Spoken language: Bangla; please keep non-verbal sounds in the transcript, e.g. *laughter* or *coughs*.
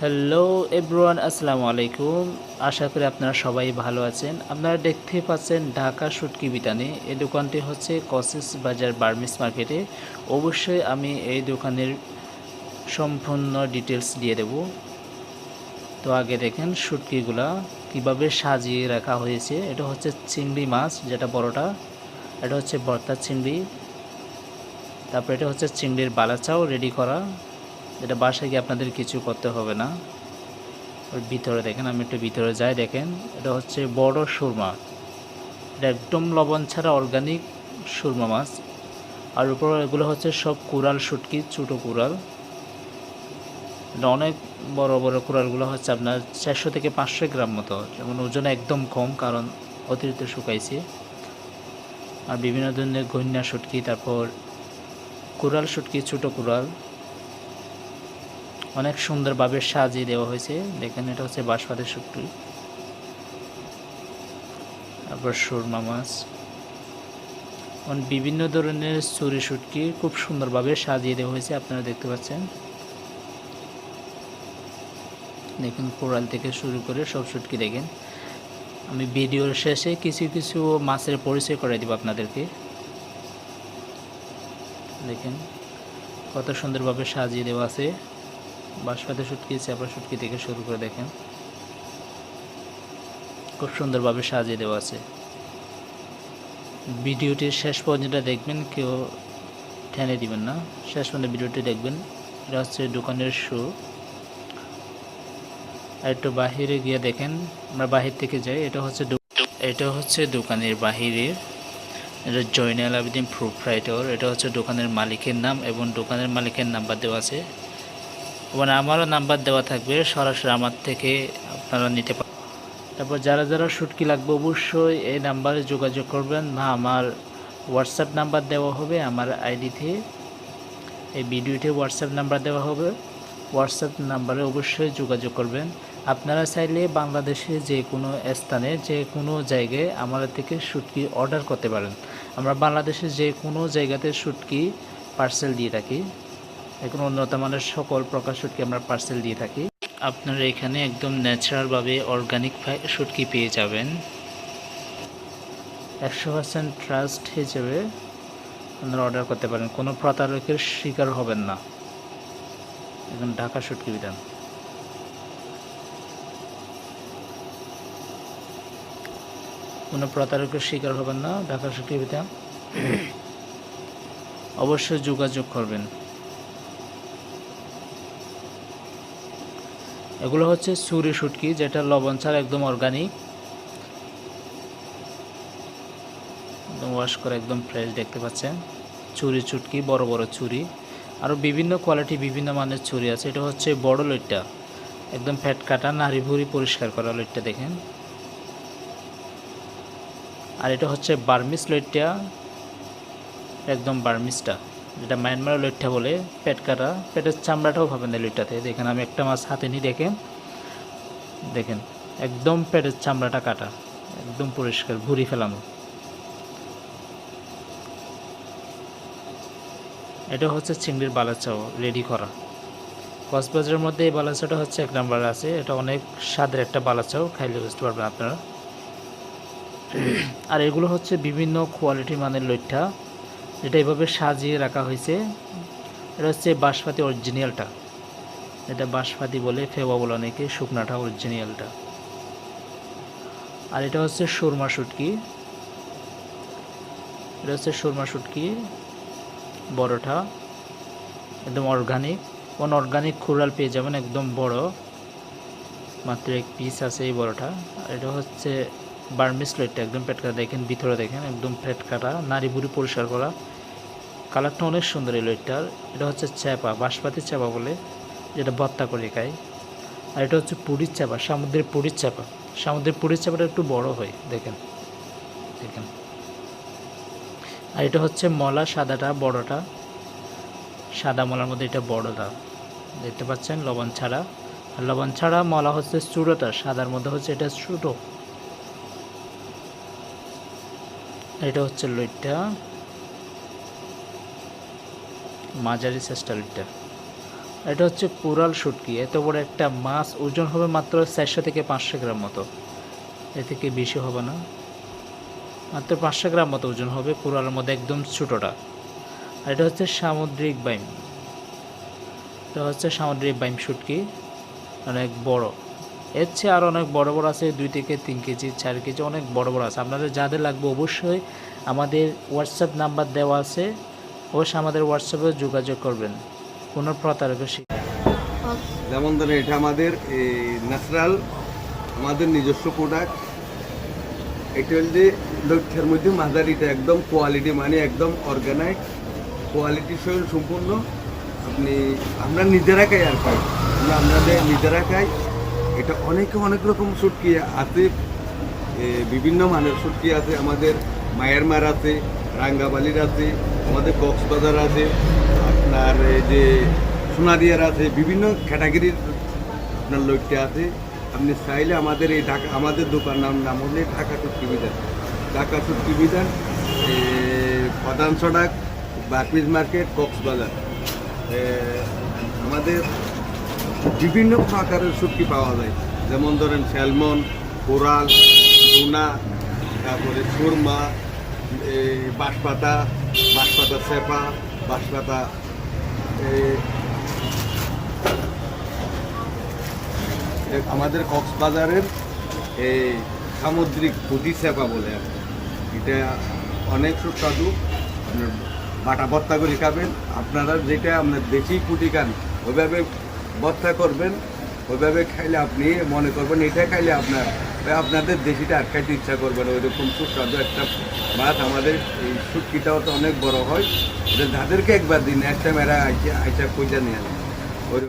হ্যালো এভরিওয়ান আসসালামু আলাইকুম। আশা করি আপনারা সবাই ভালো আছেন। আপনারা দেখতে পাচ্ছেন ঢাকা শুটকি বিতানে। এই দোকানটি হচ্ছে কসিস বাজার বার্মিস মার্কেটে। অবশ্যই আমি এই দোকানের সম্পূর্ণ ডিটেলস দিয়ে দেব। তো আগে দেখেন শুটকিগুলা কীভাবে সাজিয়ে রাখা হয়েছে। এটা হচ্ছে চিংড়ি মাছ, যেটা বড়টা এটা হচ্ছে ভর্তা চিংড়ি। তারপর এটা হচ্ছে চিংড়ির বালাচাও রেডি করা। এটা বাসায় গিয়ে আপনাদের কিছু করতে হবে না। ওর ভিতরে দেখেন, আমি একটু ভিতরে যাই, দেখেন, এটা হচ্ছে বড় সুরমা। এটা একদম লবণ ছাড়া অর্গানিক সুরমা মাছ। আর উপর এগুলো হচ্ছে সব কুড়াল শুটকি, ছোটো কুড়াল। এটা অনেক বড় বড় কুড়ালগুলো হচ্ছে আপনার চারশো থেকে পাঁচশো গ্রাম মতো। যেমন ওজন একদম কম, কারণ অতিরিক্ত শুকাইছে। আর বিভিন্ন ধরনের গন্যা শুটকি, তারপর কুড়াল শুটকি, ছোটো কুড়াল। অনেক সুন্দরভাবে সাজিয়ে দেওয়া হয়েছে। দেখেন, এটা হচ্ছে বাঁশপাতের শুটকি। তারপর সুরমা মাছ। বিভিন্ন ধরনের চুরি শুটকি খুব সুন্দরভাবে সাজিয়ে দেওয়া হয়েছে, আপনারা দেখতে পাচ্ছেন। দেখুন কোরাল থেকে শুরু করে সব শুটকি দেখেন। আমি ভিডিওর শেষে কিছু কিছু মাছের পরিচয় করে দিব আপনাদেরকে। দেখেন, কত সুন্দরভাবে সাজিয়ে দেওয়া আছে। বাঁশপাতে শুটকি চাপা শুটকি থেকে শুরু করে দেখেন। খুব সুন্দরভাবে সাজিয়ে দেওয়া আছে। ভিডিওটির শেষ পর্যন্ত দেখবেন, কেউ ঠেনে দিবেন না। শেষ পর্যন্ত ভিডিওটি দেখবেন। এটা হচ্ছে দোকানের শু। আর একটু বাহিরে গিয়ে দেখেন, আমরা বাহির থেকে যাই। এটা হচ্ছে এটা হচ্ছে দোকানের বাহিরের এটা জয়নাল আবেদিন প্রোপ্রাইটর। এটা হচ্ছে দোকানের মালিকের নাম এবং দোকানের মালিকের নাম্বার দেওয়া আছে। এবং আমারও নাম্বার দেওয়া থাকবে, সরাসরি আমার থেকে আপনারা নিতে পারেন তারপর যারা যারা শুটকি লাগবে অবশ্যই এই নাম্বারে যোগাযোগ করবেন। বা আমার হোয়াটসঅ্যাপ নাম্বার দেওয়া হবে, আমার আইডিতে এই ভিডিওতে হোয়াটসঅ্যাপ নাম্বার দেওয়া হবে। হোয়াটসঅ্যাপ নাম্বারে অবশ্যই যোগাযোগ করবেন। আপনারা চাইলে বাংলাদেশে যে কোনো স্থানে, যে কোনো জায়গায় আমাদের থেকে শুটকি অর্ডার করতে পারেন। আমরা বাংলাদেশে যে কোনো জায়গাতে শুটকি পার্সেল দিয়ে থাকি। এখন উন্নত মানের সকল প্রকার শুটকি আমরা পার্সেল দিয়ে থাকি। আপনারা এখানে একদম ন্যাচারালভাবে অর্গানিক শুটকি পেয়ে যাবেন। একশো পার্সেন্ট ট্রাস্ট হিসেবে আপনারা অর্ডার করতে পারেন। কোনো প্রতারকের শিকার হবেন না। এখন ঢাকা শুটকি বিধান। কোনো প্রতারকের শিকার হবেন না ঢাকা শুটকি বিধান। *coughs* অবশ্যই যোগাযোগ করবেন। এগুলো হচ্ছে সুরি শুটকি, যেটা লবণ ছাড়া একদম অর্গানিক একদম ওয়াশ করে একদম ফ্রেশ দেখতে পাচ্ছেন। চুরি চুটকি বড় বড় চুরি আরও বিভিন্ন কোয়ালিটি বিভিন্ন মানের চুরি আছে। এটা হচ্ছে বড় লইটটা। একদম ফ্যাট কাটা, নাড়ি ভুড়ি পরিষ্কার করা লইটটা দেখেন। আর এটা হচ্ছে বার্মিস লইটটা। একদম বার্মিসটা। যেটা মায়ানমার লইট্টা বলে, পেট কাটা। পেটের চামড়াটাও পাবেন না লইট্টাতে। দেখেন, আমি একটা মাছ হাতে নিই দেখেন। দেখেন, একদম পেটের চামড়াটা কাটা। একদম পরিষ্কার, ভুড়ি ফেলানো। এটা হচ্ছে চিংড়ির বালাচাও রেডি করা। কক্সবাজারের মধ্যে এই বালাচাওটা হচ্ছে এক নাম্বার আছে। এটা অনেক স্বাদের একটা বালাচাও খাইলে বুঝতে পারবেন আপনারা। আর এগুলো হচ্ছে বিভিন্ন কোয়ালিটি মানের লইট্টা। যেটা এভাবে সাজিয়ে রাখা হয়েছে। এটা হচ্ছে বাঁশপাতি অরিজিনালটা এটা বাঁশপাতি বলে ফেবা বলে অনেকে শুকনাটা অরিজিনালটা আর এটা হচ্ছে সুরমা শুটকি। এটা হচ্ছে সুরমা শুটকি বড়টা। একদম অর্গানিক কোন অর্গানিক খুরাল পেয়ে যাবেন, একদম বড়। মাত্র এক পিস আছে এই বড়টা। আর এটা হচ্ছে বার্মিস প্লেটটা একদম পেট কাটা, দেখেন ভিতরে দেখেন একদম পেট কাটা, নারী বুড়ি পরিষ্কার করা। কালারটা অনেক সুন্দর এই লইটটার এটা হচ্ছে চ্যাপা, বাঁশপাতি চাপা বলে যেটা ভত্তা করে খায়। আর এটা হচ্ছে পুরীর চাপা সামুদ্রের পুরীর চাপা সামুদ্রের পুরীর চাপাটা একটু বড় হয়, দেখেন। দেখেন। আর এটা হচ্ছে মলা, সাদাটা, বড়টা। সাদা মলার মধ্যে এটা বড়টা। দেখতে পাচ্ছেন, লবণ ছাড়া। আর লবণ ছাড়া মলা হচ্ছে চুড়োটা, সাদার মধ্যে হচ্ছে এটা ছোটো। এটা হচ্ছে লইটটা। মাঝারি চেষ্টা লইটটা। এটা হচ্ছে কুরাল শুটকি। এত বড় একটা মাছ, ওজন হবে মাত্র চারশো থেকে পাঁচশো গ্রাম মতো। এর থেকে বেশি হবে না। মাত্র পাঁচশো গ্রাম মতো ওজন হবে কুরালের মধ্যে একদম ছোটোটা। আর এটা হচ্ছে সামুদ্রিক বাইম। এটা হচ্ছে সামুদ্রিক বাইম শুটকি। অনেক বড়। এর চেয়ে আরও অনেক বড় বড় আছে, দুই থেকে তিন কেজি, চার কেজি অনেক বড় বড় আছে। আপনাদের যাদের লাগবে অবশ্যই আমাদের হোয়াটসঅ্যাপ নাম্বার দেওয়া আছে। অবশ্যই আমাদের হোয়াটসঅ্যাপে যোগাযোগ করবেন। কোনো প্রতারকের যেমন ধরেন এটা আমাদের এই ন্যাচারাল আমাদের নিজস্ব প্রোডাক্ট এটা হচ্ছে লক্ষ্যের মধ্যে মাঝারিটা একদম কোয়ালিটি মানে একদম অর্গানাইক কোয়ালিটি সহ সম্পূর্ণ। আপনি, আমরা নিজেরা খাই আর পাই আমরা আমাদের নিজেরা খাই এটা অনেকে অনেক রকম সুটকি আছে বিভিন্ন মানের সুটকি আছে। আমাদের মায়ের মার আছে, রাঙ্গাবালির আছে, আমাদের কক্সবাজার আছে, আপনার যে সোনাদিয়ার আছে, বিভিন্ন ক্যাটাগরির আপনার লোকটা আছে। আপনি চাইলে আমাদের এই ঢাকা, আমাদের দোকান নাম নাম হলে ঢাকা চুক্তি বিধান। ঢাকা চুক্তি বিধান প্রধান সড়ক বারপিস মার্কেট, কক্সবাজার। আমাদের বিভিন্ন প্রকারের শুটকি পাওয়া যায়। যেমন ধরেন স্যালমন, কোরাল টুনা তারপরে সুরমা বাঁশপাতা বাঁশপাতা চেপা বাঁশপাতা আমাদের কক্সবাজারের এই সামুদ্রিক পুঁটি চেপা বলে আর। এটা অনেক সুস্বাদু। বাটা ভর্তা করে খাবেন। আপনারা যেটা আপনার দেশি পুঁটি খান, ওইভাবে ভর্তা করবেন, ওইভাবে খাইলে আপনি মনে করবেন এটা খাইলে আপনার, আপনাদের দেশিটা আর খাইতে ইচ্ছা করবে না। ওইরকম সুস্বাদু একটা মাছ আমাদের এই সুটকিটাও তো অনেক বড় হয়। যাদেরকে একবার দিন, একটা মেরা আইসা আইসা পয়সা নিয়ে